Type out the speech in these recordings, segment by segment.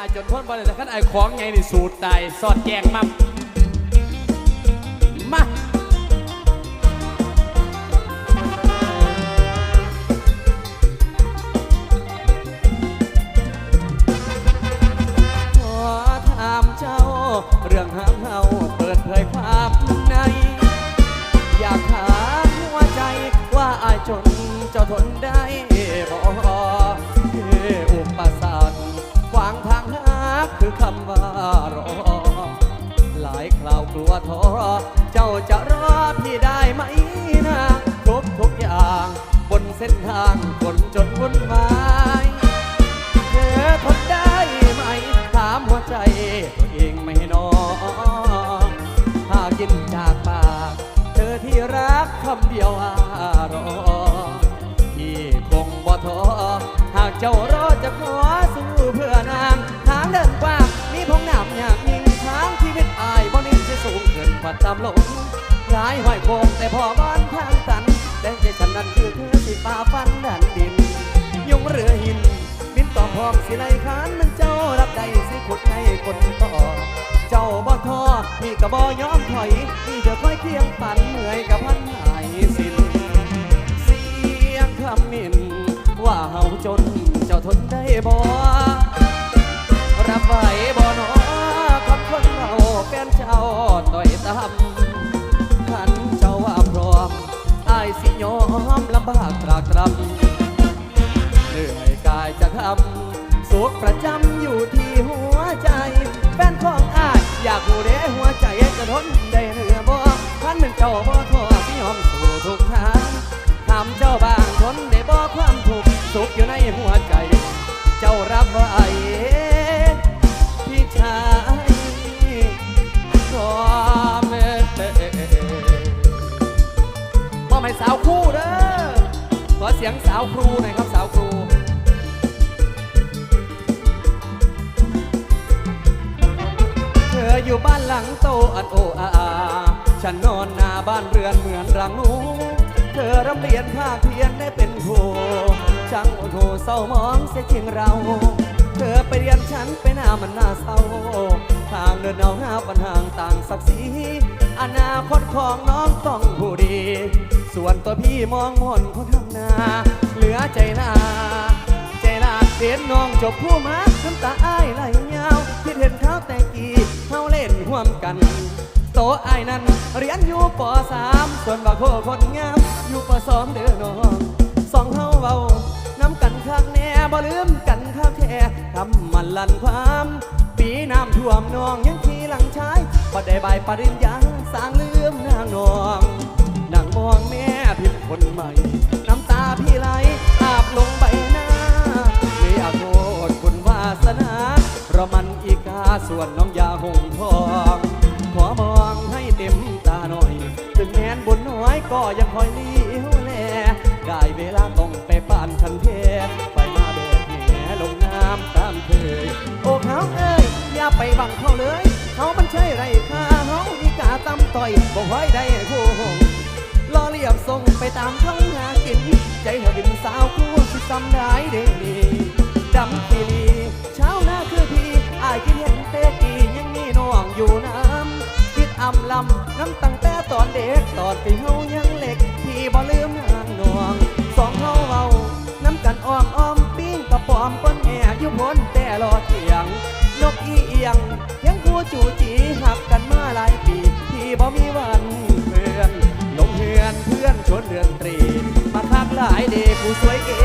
อาจจนพ้นบ่ได้แต่คันไอ้ของไงนี่สูตรตายสอดแจงมั่มมาขอถามเจ้า เรื่องห้ามเฮาเปิดเผยความใน อยากถามหัวใจว่าอายจนเจ้าทนได้บ่ คือคำว่ารอ หลายคราวกลัวท้อเจ้าจะรอพี่ได้ไหมนะทุกทุกอย่าง บนเส้นทางคนจนวุ่นวายเธอทนได้ไหม ถามหัวใจตัวเองไม่นอนหากกินจากปาก เธอที่รักคำเดียวอาาตามลงร้ายห้อยโคงแต่พอบ้านทางตันแต่ใจฉันนั้นคือเธอสิป่าฟันดันดิน ยงเรือหินบินต่อพร้อมสิไลขานมันเจ้ารับได้สิขุดให้คนต่อ เจ้าบ่ท้อพี่ก็บ่ยอมถอยพี่จะคอยเคียงฝันเหนื่อยกับพันหายสิ้นเสียงคำมินว่าเฮาจนเจ้าทนได้บ่รับไหวบ่นอน แฟนเจ้าต่อยตำขันเจ้าว่าพร้อมอายสิยอมลำบากตรากตรำเหนื่อยกายจะทำสุขประจำอยู่ที่หัวใจ แฟนของอายอยากหูเดหัวใจจะทนได้เหนือบ่ขันเป็นเจ้าบ่ท เสียงสาวครูหน่อยครับสาวครู เธออยู่บ้านหลังโตอันโออาอาฉันนอนหน้าบ้านเรือนเหมือนรังนู เธอรำเรียนภาคเพียนได้เป็นครูช่างโอโหเศร้ามองเสียจริงเรา เธอไปเรียนฉันไปหน้ามันน่าเศร้า ทางเดินเอาหน้าปัญหาต่างศักดิ์ศรีอนาคตของน้องต้องผู้ดี ส่วนตัวพี่มองมนคนทำนา เหลือใจหนาใจลาเสียนน้องจบผู้มาน้ำตาอ้ายไหลยาวที่เห็นเขาแต่กี้เขาเล่นห่วมกัน โตอ้ายนั้นเรียนอยู่ปสามส่วนบาโคคนงามอยู่ปสองเดือนน้องสองเฮาเบาน้ำกันคักแน่บ่ลืมกันคักแท้ทำมันลันความปีน้ำท่วมน้องยังขี่หลังชายพอได้ใบปริญญาสร้างลืมนางนอง นั่งมองแม่พิมพ์คนใหม่ น้ำตาพี่ไหลอาบลงใบหน้า ไม่อยากโทษคุณวาสนาเพราะมันอีกาส่วนน้องยาหงทอง ขอมองให้เต็มตาหน่อย ถึงแม้นบุญน้อยก็ยังคอยเลี้ยวแล ได้เวลาต้องไปป่านคันเทไปมาเบิดแหลงน้ำตามเคย โอ้เขาเอ้ยอย่าไปบังเขาเลย เขามันใช่ไรค่าเขาอีกาตำต่อยบอกไว้ได้คู่หง รอเรียบส่งไปตามท้องหากิน ใจเธอเป็นสาวคู่ที่ซ้ำได้เด้ดีดำปีลีเช้าหน้าคือพี่อายคิดเห็นเตกียังมีน้องอยู่น้ำคิดอำลำน้ำตั้งแต่ตอนเด็กตอนที่เฮายังเล็กพี่บ่ลืมนางนวงสองเฮาเว้าน้ำกันอ้อมอ้อมปิ้งกระป๋อมป้นแห่อยู่พ้นแต่รอเถียง นกอีเอียง ชวนเรือนตรีมาทักหลายเดผู้สวยเก๋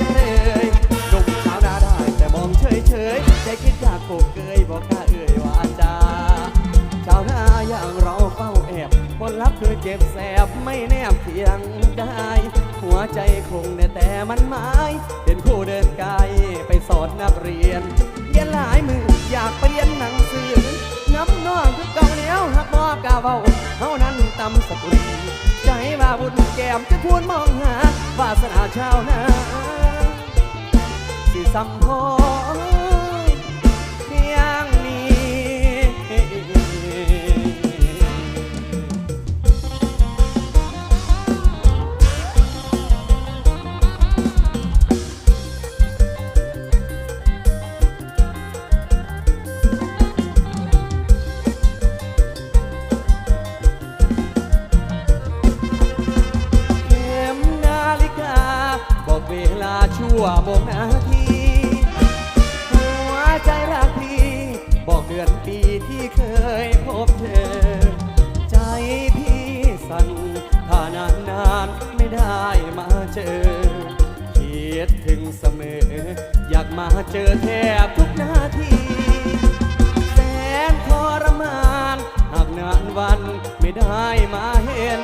จังเลยหนุ่มสาวหน้าได้แต่มองเฉยเฉยใจคิดอยากโกกเกยบอกกล้าเอ่ยวาจาชาวนาอย่างเราเฝ้าแอบคนรับคือเจ็บแสบไม่แนบเพียงได้ หัวใจคงแต่มันหมายเป็นผู้เดินไกลไปสอนนักเรียนเรียนหลายมืออยากไปเรียนหนังสือน้ำน้องคือเก่าเหนียวหักบอกกาเบา ควรมองหาวาสนาชาวนาสิสัมพอ มาเจอคิดถึงเสมอ อยากมาเจอแทบทุกนาทีแสนทรมานหากนานวันไม่ได้มาเห็น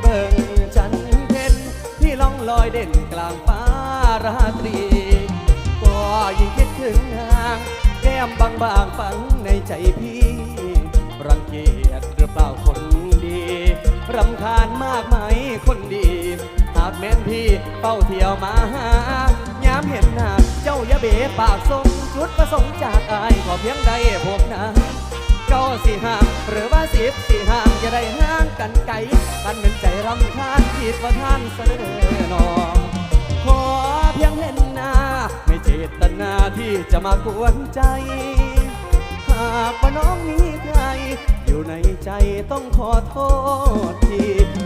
เบิ่งจันเพ็นที่ล่องลอยเด่นกลางฟ้าราตรี ก็ยิ่งคิดถึงนางแก้มบางๆฝังในใจพี่ รังเกียจหรือเปล่าคนดีรำคา แม่นพี่เฝ้าเที่ยวมาหายามเห็นหน้าเจ้าอย่าเบะปากทรงจุดประสงค์จากอายขอเพียงใดพบน้าเก้าสี่ห้าหรือว่าสิบสี่ห้าอย่าได้ห่างกันไกลกันเป็นใจรำคาญคิดว่าท่านเสนอนอขอเพียงเห็นหน้า ไม่เจตนาที่จะมากวนใจากว่าน้องมีใคร อยู่ในใจต้องขอโทษที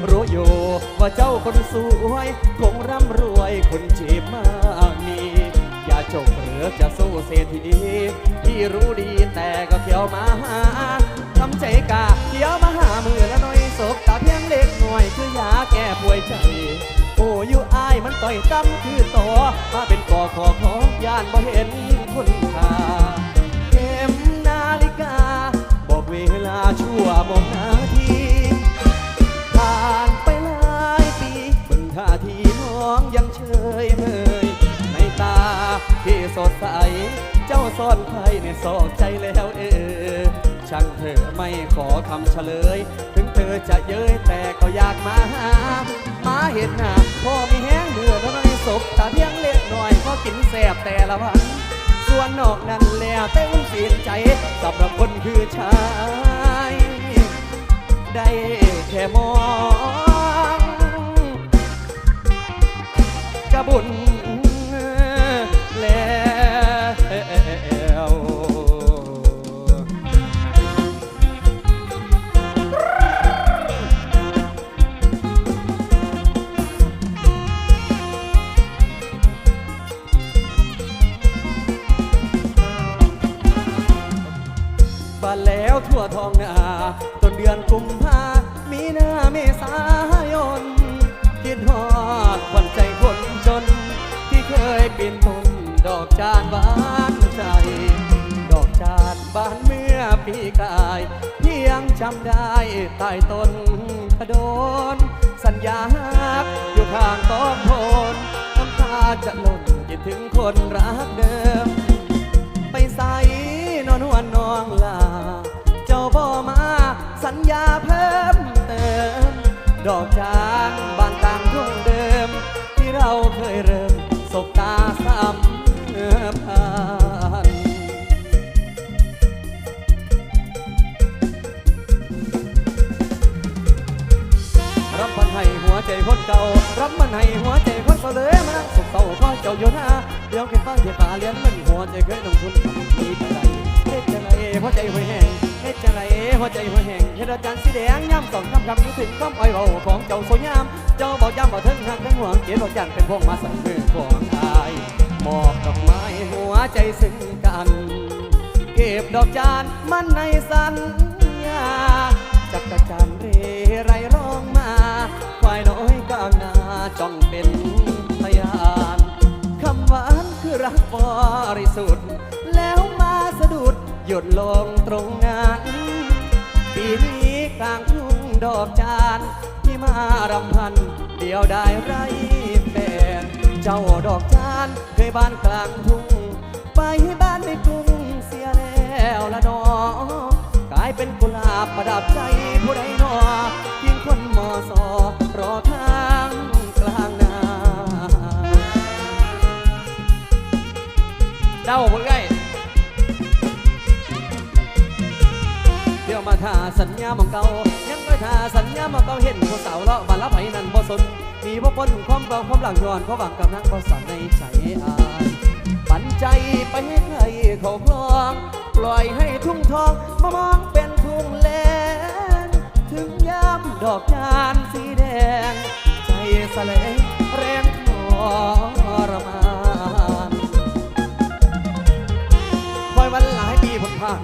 รู้อยู่ว่าเจ้าคนสวย คงร่ำรวยคนจีบมากมี อย่าจกหรือจะสู้เศรษฐีที่รู้ดีแต่ก็เที่ยวมาหาทำใจกาเที่ยวมาหามือละหน่อยศพตาเพียงเล็กหน่อยคือยาแก้ป่วยใจโอ้ยู่อายมันต่อยตั้มคือต่อมาเป็นก่อขอของยานบ่เห็นคุณค่า เวลาชั่วโมงนาทีผ่านไปหลายปีเบิ่งท่าทีน้องยังเฉยเมยในตาที่สดใส เจ้าซ่อนใครในซอกใจแล้วเออ ช่างเธอไม่ขอคำเฉลย ถึงเธอจะเย้ยแต่ก็อยากมาหามาเห็นหน้าพ่อมีแห้งเมื่อเท่านั้นศพตาเพียงเล็กหน่อยก็กินแสบแต่ละวัน ส่วนนอกนั้นแล้วแต่อุ้มเสียใจสำหรับคนคือชาย ได้แค่มองกระบุญำได้ใต้ต้นขดน สัญญาฮักอยู่ข้างต้นโพนน้ำตาจะหล่นคิดถึงคนรักเดิม ไปใส่นอนวันน้องลา เจ้าบ่มาสัญญาเพิ่มเติม ดอกจานบ เศร้าข้อเจ้าอยู่หน้าเดี๋ยวคิดฟังเสียตาเลี้ยงมันหัวใจเคยลงทุนทำดีไปไหเฮ็ดจังไรหัวใจหัวแห้งเฮ็ดจังไรหัวใจหัวแห้งเฮ็ดอาจารย์สีแดงย้ำสองคำคำนึกถึงคำอ้อยเบาของเจ้าสวยงามเจ้าบอกย้ำบอกถึงหักถึงห่วงเกียรติบอกจันเป็นพวกมาสั่งมือของอายมอบดอกไม้หัวใจซึ่งกันเก็บดอกจานมันในสัญญาจักรจันทร์เรไรร้องมาควายน้อยกลางนาจ้องเป็น ยดลงตรงนั้นปีนี้กลางทุ่งดอกจานที่มารำพัน เดียวได้ไรแฟนเจ้าดอกจานเคยบ้านกลางทุ่ง ไปบ้านในกรุงเสียแล้วละนอกลายเป็นกุหลาบประดับใจผู้ใดหนอยิงคนมอสอรอทางกลางนาเจ้าเอ้ยเดี๋ยว ท่าสัญญาหมองเก่ายังไม่ท่าสัญญาหมองเก่าเห็นผู้สาวเลาะบานละไผนั่นบ่สนมีบ่ปนความเบาความหลังย้อนเพราะหวังกำลังบ่สั่นในใจอายปันใจไปให้ใครเขาคลองปล่อยให้ทุ่งทองมามองเป็นทุ่งแลนถึงยามดอกจานสีแดง ใจสะเลงแรงทรมานคอยวันหลายปีผลผ่าน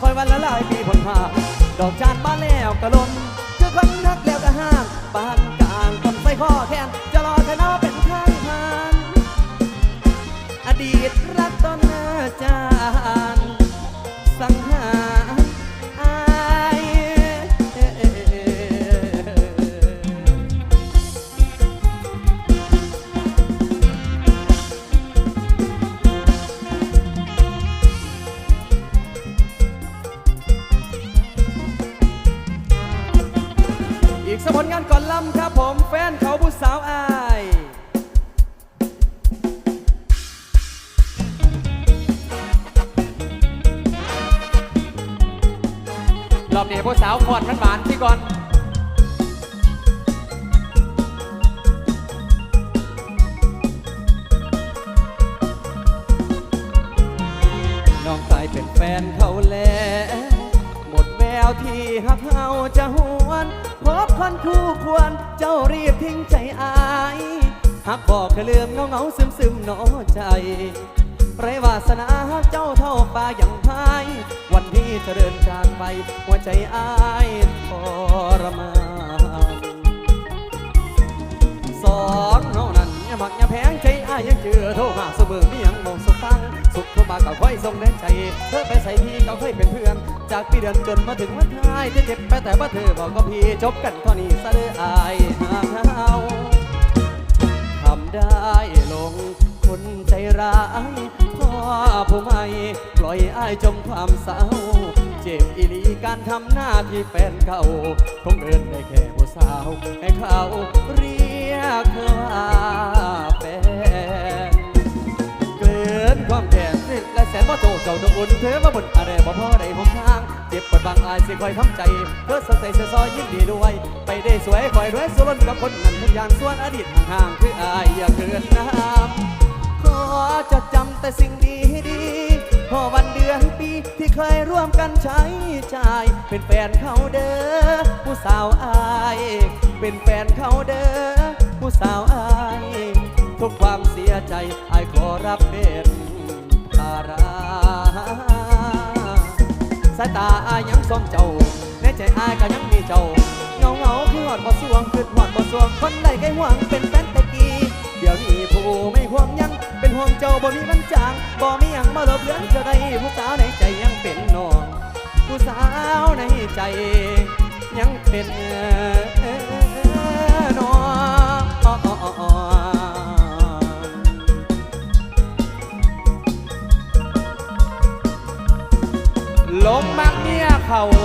คอยวันละหลายปีผลผ่าน ดอกจานบ้านแล้วกระลนคือคนนักแล้วกระห้างปานกลางคนใส่ข้อแทนจะรอเธอเนาเป็นข้างทานอดีตรักตอนเน้าจานสังหาร สกผลงานก่อนลำครับผมแฟนเขาผู้สาวอายรอบนี้ผู้สาวขอดมันหวานที่ก่อนน้องกลายเป็นแฟนเขาแล้ว แววที่หักเฮาจะหวน พบคนคู่ควรเจ้ารีบทิ้งใจอายหักบอกแค่เรื่องเงาเงาซึมซึมหนอใจไรวาสนาเจ้าเท่าป่าอย่างพายวันที่เจะเดินจากไป หัวใจอายทรมานสองเท่านั้นอย่ามักอย่าแพงใจอายยังเจอโทรหาเสมอมียัง มาก็ค่อยส่งแรงใจเธอไปใส่พี่ก็เคยเป็นเพื่อน จากปีเดือนจนมาถึงวันท้ายจะเจ็บไปแต่ว่าเธอบอกก็พี่จบกันเท่านี้ซะเด้ออายหางเฮาทำได้ลงคนใจร้ายพ่อผู้ไม่ปล่อยอายจมความเศร้า เจ็บอีหลีการทำหน้าที่แฟนเก่าคงเดินได้แค่ผู้สาว ให้เขาเรียกเธอว่าแฟน สิแสนว่โตเจ้าดอุ่นเธอมาบนอะไรบ่พอได้หนทาง เจ็บปวดบางอายสิคอยทำใจ เธอสดใสเสียซอยยิ่งดีด้วย ไปได้สวยคอยรวยสวนกับคนนั้นทุกอย่างส่วนอดีตห่างๆคืออายอย่าเกินน้ำขอจดจำแต่สิ่งดีดีพอวันเดือนปีที่เคยร่วมกันใช้จ่าย เป็นแฟนเขาเด้อผู้สาวอาย เป็นแฟนเขาเด้อผู้สาวอาย ทุกความเสียใจอายขอรับเป็นารสายตาอายังสมเจ้าในใจอายก็ยังมีเจ้าเงาเงาคือหอดบ่สวงคือหอดบ่สวงคนใดก็หวังเป็นแฟนตะกี้เดี๋ยวนี้ผู้ไม่ห่วงยังเป็นห่วงเจ้าบ่มีมันจางบ่มีหยังมาลบเลือนเจ้าได้ผู้สาวในใจยังเป็นน้องผู้สาวในใจยังเป็น เขา